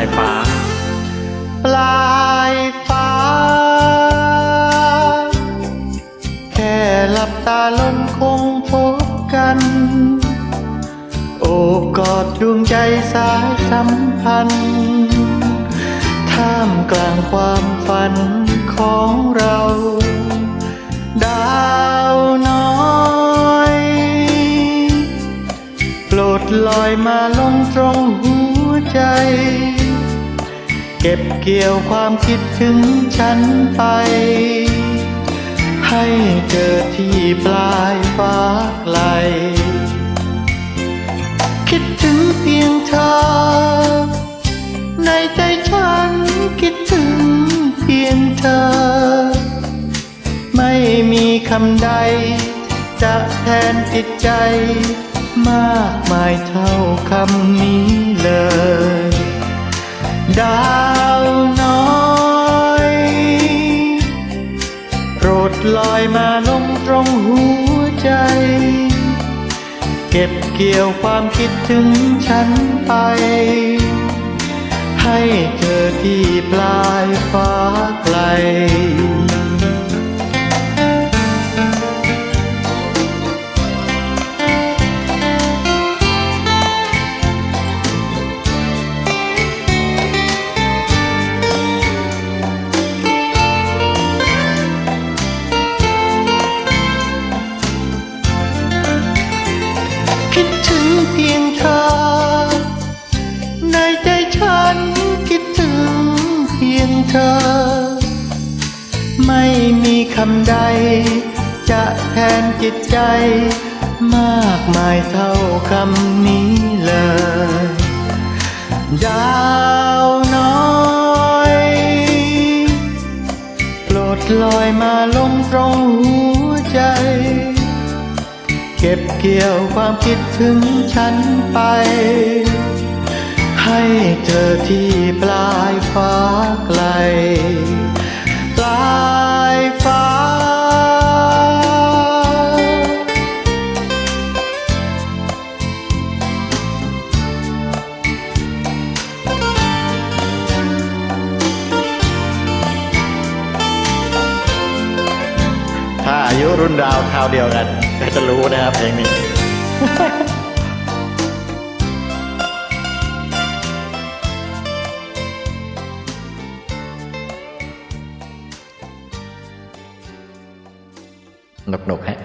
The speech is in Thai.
ายฟ้า ปลายฟ้า แค่หลับตาลงคงพบกัน โอบกอดดวงใจสายสัมพันธ์ ท่ามกลางความฝันของเรา ดาวน้อยโปรดลอยมาลงตรงหัวใจ เก็บเกี่ยวความคิดถึงฉันไป ให้เจอที่ปลายฟ้าไกล คิดถึงเพียงเธอ ในใจฉันคิดถึงเพียงเธอ ไม่มีคำใด จะแทนจิตใจ มากมายเท่าคำนี้เลย ดาวน้อย โปรดลอยมาลงตรงหัวใจ เก็บเกี่ยวความคิดถึงฉันไป ให้เจอที่ปลายฟ้าไกล ไม่มีคำใด จะแทนจิตใจ มากมายเท่าคำนี้เลย ดาวน้อย โปรดลอยมาลงตรงหัวใจ เก็บเกี่ยวความคิดถึงฉันไป ให้เจอที่ปลายฟ้าไกล ยุรุ่นราวคราวเดียวกัน ก็จะรู้นะครับเพลงนี้หนุกๆฮะ